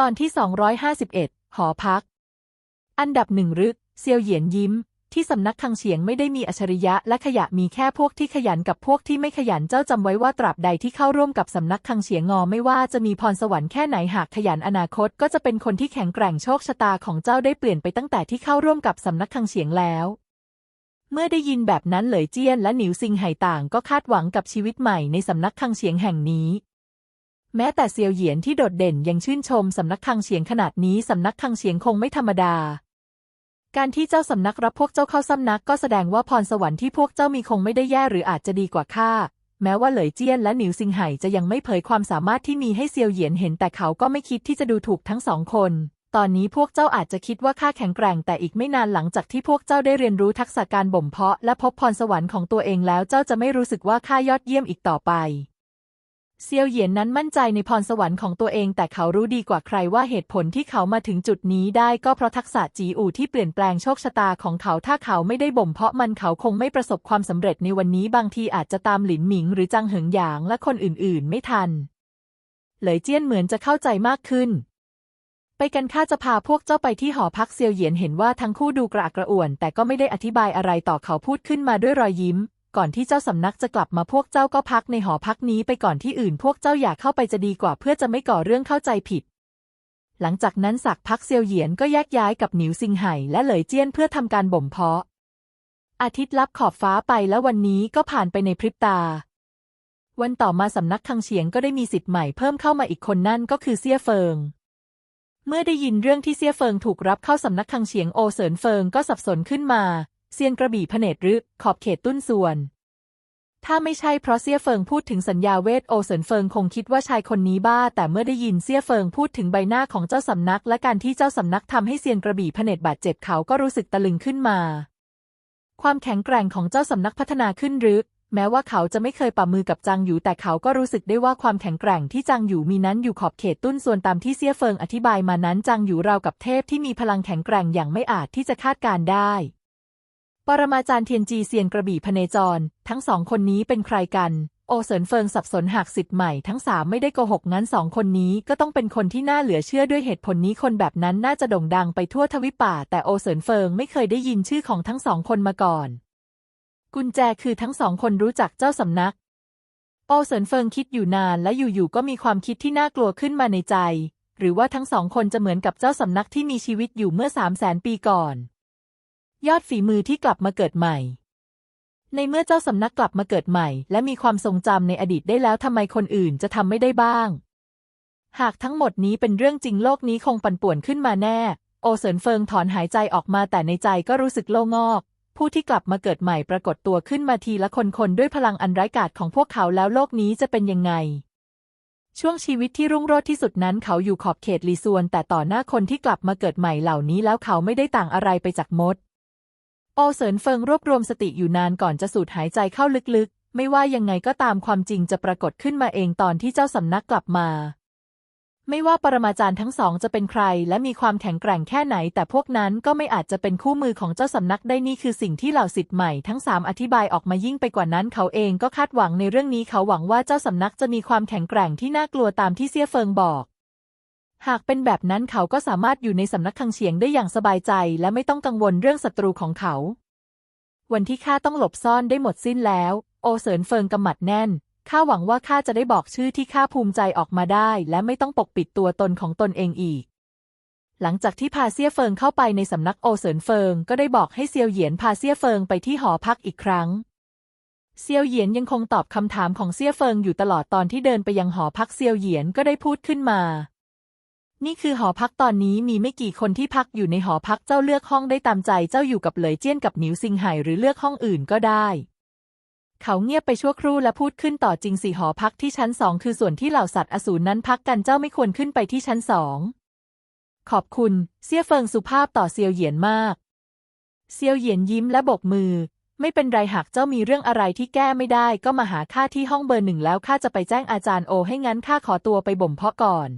ตอนที่ 251 หอพัก อันดับหนึ่งรึก เซียวเหยียนยิ้ม ที่สำนักคังเฉียงไม่ได้มีอัจฉริยะและขยะมีแค่พวกที่ขยันกับพวกที่ไม่ขยันเจ้าจำไว้ว่าตราบใดที่เข้าร่วมกับสำนักคังเฉียงงอไม่ว่าจะมีพรสวรรค์แค่ไหนหากขยันอนาคตก็จะเป็นคนที่แข็งแกร่งโชคชะตาของเจ้าได้เปลี่ยนไปตั้งแต่ที่เข้าร่วมกับสำนักคังเฉียงแล้วเมื่อได้ยินแบบนั้นเหลยเจี้ยนและหนิวซิงไห่ต่างก็คาดหวังกับชีวิตใหม่ในสำนักคังเฉียงแห่งนี้ แม้แต่เซียวเหยียนที่โดดเด่นยังชื่นชมสำนักคังเฉียงขนาดนี้สำนักคังเฉียงคงไม่ธรรมดา การที่เจ้าสำนักรับพวกเจ้าเข้าสำนักก็แสดงว่าพรสวรรค์ที่พวกเจ้ามีคงไม่ได้แย่หรืออาจจะดีกว่าข้าแม้ว่าเหลยเจี้ยนและหนิวซิงไห่จะยังไม่เผยความสามารถที่มีให้เซียวเหยียนเห็นแต่เขาก็ไม่คิดที่จะดูถูกทั้งสองคน ตอนนี้พวกเจ้าอาจจะคิดว่าข้าแข็งแกร่งแต่อีกไม่นานหลังจากที่พวกเจ้าได้เรียนรู้ทักษะการบ่มเพาะ และพบพรสวรรค์ของตัวเองแล้วเจ้าจะไม่รู้สึกว่าข้ายอดเยี่ยมอีกต่อไป เซียวเหยียนนั้นมั่นใจในพรสวรรค์ของตัวเอง แต่เขารู้ดีกว่าใครว่าเหตุผลที่เขามาถึงจุดนี้ได้ก็เพราะทักษะจีอู่ที่เปลี่ยนแปลงโชคชะตาของเขาถ้าเขาไม่ได้บ่มเพาะมันเขาคงไม่ประสบความสำเร็จในวันนี้บางทีอาจจะตามหลินหมิง หรือจังเหิงหยางและคนอื่นๆ ไม่ทัน เหลยเจี้ยนเหมือนจะเข้าใจมากขึ้น ไปกันข้าจะพาพวกเจ้าไปที่หอพักเซียวเหยียนเห็นว่าทั้งคู่ดูกระอักกระอ่วน แต่ก็ไม่ได้อธิบายอะไรต่อเขาพูดขึ้นมาด้วยรอยยิ้ม ก่อนที่เจ้าสำนักจะกลับมาพวกเจ้าก็พักในหอพักนี้ไปก่อนที่อื่น พวกเจ้าอยากเข้าไปจะดีกว่าเพื่อจะไม่ก่อเรื่องเข้าใจผิด หลังจากนั้นสักพักเซียวเหยียนก็แยกย้ายกับหนิวซิงไห่และเหลยเจี้ยนเพื่อทำการบ่มเพาะ อาทิตย์ลับขอบฟ้าไปแล้ววันนี้ก็ผ่านไปในพริบตา วันต่อมาสำนักคังเฉียงก็ได้มีสิทธิ์ใหม่เพิ่มเข้ามาอีกคนนั่นก็คือเซี่ยเฟิงเมื่อได้ยินเรื่องที่เซี่ยเฟิงถูกรับเข้าสำนักคังเฉียงโอเสินเฟิงก็สับสนขึ้นมา เซียนกระบี่พเนตรรึขอบเขตตุ้นส่วน ถ้าไม่ใช่เพราะเซี่ยเฟิงพูดถึงสัญญาเวทโอเสินเฟิงคงคิดว่าชายคนนี้บ้า แต่เมื่อได้ยินเซี่ยเฟิงพูดถึงใบหน้าของเจ้าสำนัก และการที่เจ้าสำนักทำให้เซียนกระบี่พเนตรบาดเจ็บเขาก็รู้สึกตะลึงขึ้นมา ความแข็งแกร่งของเจ้าสำนักพัฒนาขึ้นหรือแม้ว่าเขาจะไม่เคยปะมือกับจางหยูแต่เขาก็รู้สึกได้ว่าความแข็งแกร่งที่จางหยูมีนั้นอยู่ขอบเขตตุ้นส่วนตามที่เซี่ยเฟิงอธิบายมานั้นจางหยูราวกับเทพที่มีพลังแข็งแกร่งอย่างไม่อาจที่จะคาดการได้ ปรมาจารย์เทียนจีเซียนกระบี่พเนจร ทั้งสองคนนี้เป็นใครกัน โอเสินเฟิงสับสนหากสิทธิ์ใหม่ทั้งสามไม่ได้โกหกงั้นสองคนนี้ก็ต้องเป็นคนที่น่าเหลือเชื่อด้วยเหตุผลนี้คนแบบนั้นน่าจะโด่งดังไปทั่วทวิปป่า แต่โอเสินเฟิงไม่เคยได้ยินชื่อของทั้งสองคนมาก่อน กุญแจคือทั้งสองคนรู้จักเจ้าสำนัก โอเสินเฟิงคิดอยู่นานและอยู่ๆก็มีความคิดที่น่ากลัวขึ้นมาในใจ หรือว่าทั้งสองคนจะเหมือนกับเจ้าสำนักที่มีชีวิตอยู่เมื่อสามแสนปีก่อน ยอดฝีมือที่กลับมาเกิดใหม่ ในเมื่อเจ้าสำนักกลับมาเกิดใหม่ และมีความทรงจำในอดีตได้แล้วทำไมคนอื่นจะทำไม่ได้บ้าง หากทั้งหมดนี้เป็นเรื่องจริงโลกนี้คงปั่นป่วนขึ้นมาแน่ โอเสินเฟิงถอนหายใจออกมาแต่ในใจก็รู้สึกโล่งอกผู้ที่กลับมาเกิดใหม่ปรากฏตัวขึ้นมาทีละคนคนด้วยพลังอันไร้กาจของพวกเขาแล้วโลกนี้จะเป็นยังไง ช่วงชีวิตที่รุ่งโรจน์ที่สุดนั้นเขาอยู่ขอบเขตลีซวน แต่ต่อหน้าคนที่กลับมาเกิดใหม่เหล่านี้แล้วเขาไม่ได้ต่างอะไรไปจากมด โอเสินเฟิงรวบรวมสติอยู่นานก่อนจะสูดหายใจเข้าลึกๆ ไม่ว่ายังไงก็ตามความจริงจะปรากฏขึ้นมาเองตอนที่เจ้าสำนักกลับมา ไม่ว่าปรมาจารย์ทั้งสองจะเป็นใคร และมีความแข็งแกร่งแค่ไหน แต่พวกนั้นก็ไม่อาจจะเป็นคู่มือของเจ้าสำนักได้นี่คือสิ่งที่เหล่าสิทธิ์ใหม่ทั้งสามอธิบายออกมายิ่งไปกว่านั้นเขาเองก็คาดหวังในเรื่องนี้เขาหวังว่าเจ้าสำนักจะมีความแข็งแกร่งที่น่ากลัวตามที่เซี่ยเฟิงบอก หากเป็นแบบนั้นเขาก็สามารถอยู่ในสำนักคังเฉียงได้อย่างสบายใจ และไม่ต้องกังวลเรื่องศัตรูของเขา วันที่ข้าต้องหลบซ่อนได้หมดสิ้นแล้ว โอเสินเฟิงกำหมัดแน่นข้าหวังว่าข้าจะได้บอกชื่อที่ข้าภูมิใจออกมาได้ และไม่ต้องปกปิดตัวตนของตนเองอีก หลังจากที่พาเซี่ยเฟิงเข้าไปในสำนักโอเสินเฟิงก็ได้บอกให้เซียวเหยียนพาเซี่ยเฟิงไปที่หอพักอีกครั้ง เซียวเหยียนยังคงตอบคำถามของเซี่ยเฟิงอยู่ตลอดตอนที่เดินไปยังหอพักเซียวเหยียนก็ได้พูดขึ้นมา นี่คือหอพักตอนนี้มีไม่กี่คนที่พักอยู่ในหอพักเจ้าเลือกห้องได้ตามใจเจ้าอยู่กับเหลยเจี้ยนกับหนิวซิงไห่หรือเลือกห้องอื่นก็ได้ เขาเงียบไปชั่วครู่และพูดขึ้นต่อจริงสี่หอพักที่ชั้นสองคือส่วนที่เหล่าสัตว์อสูรนั้นพักกันเจ้าไม่ควรขึ้นไปที่ชั้นสองขอบคุณเซี่ยเฟิงสุภาพต่อเซียวเหยียนมาก เซียวเหยียนยิ้มและโบกมือ ไม่เป็นไรหากเจ้ามีเรื่องอะไรที่แก้ไม่ได้ก็มาหาข้าที่ห้องเบอร์หนึ่งแล้วข้าจะไปแจ้งอาจารย์โอให้งั้นข้าขอตัวไปบ่มเพาะก่อน